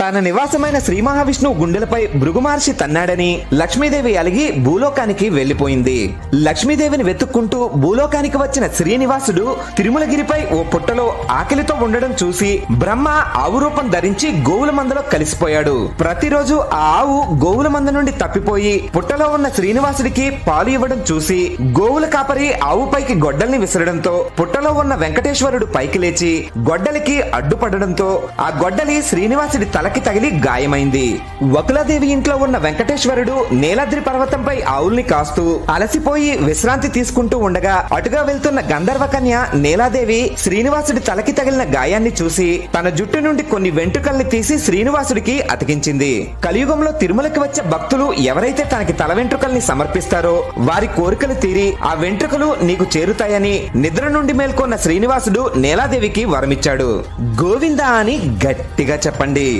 తన నివాసమైన శ్రీ మహావిష్ణువు గుండెలపై భృగుమహర్షి తన్నాడని లక్ష్మీదేవి అలిగి భూలోకానికి వెళ్ళిపోయింది లక్ష్మీదేవిని వెతుక్కుంటూ భూలోకానికి వచ్చిన శ్రీనివాసుడు తిరుమలగిరిపై ఓ పుట్టలో ఆకలితో ఉండడం చూసి బ్రహ్మ ఆవు రూపం ధరించి గోవుల మందలో కలిసిపోయాడు. ప్రతిరోజు ఆ ఆవు గోవుల మంద నుండి తప్పిపోయి పుట్టలో ఉన్న శ్రీనివాసుడికి పాలు ఇవ్వడం చూసి గోవుల కాపరి ఆవుపైకి గొడ్డల్ని విసరడంతో పుట్టలో ఉన్న వెంకటేశ్వరుడు పైకి లేచి గొడ్డలికి అడ్డుపడడంతో ఆ గొడ్డలి శ్రీనివాసుడి తల తలకి తగిలి గాయమైంది. వకులాదేవి ఇంట్లో ఉన్న వెంకటేశ్వరుడు నీలాద్రి పర్వతంపై ఆవుల్ని కాస్తూ అలసిపోయి విశ్రాంతి తీసుకుంటూ ఉండగా అటుగా వెళ్తున్న గంధర్వ కన్య నీలాదేవి శ్రీనివాసుడి తలకి తగిలిన గాయాన్ని చూసి తన జుట్టు నుండి కొన్ని వెంట్రుకల్ని తీసి శ్రీనివాసుడికి అతికించింది. కలియుగంలో తిరుమలకి వచ్చే భక్తులు ఎవరైతే తనకి తల వెంట్రుకల్ని సమర్పిస్తారో వారి కోరికలు తీరి ఆ వెంట్రుకలు నీకు చేరుతాయని నిద్ర నుండి మేల్కొన్న శ్రీనివాసుడు నీలాదేవికి వరమిచ్చాడు. గోవిందా అని గట్టిగా చెప్పండి.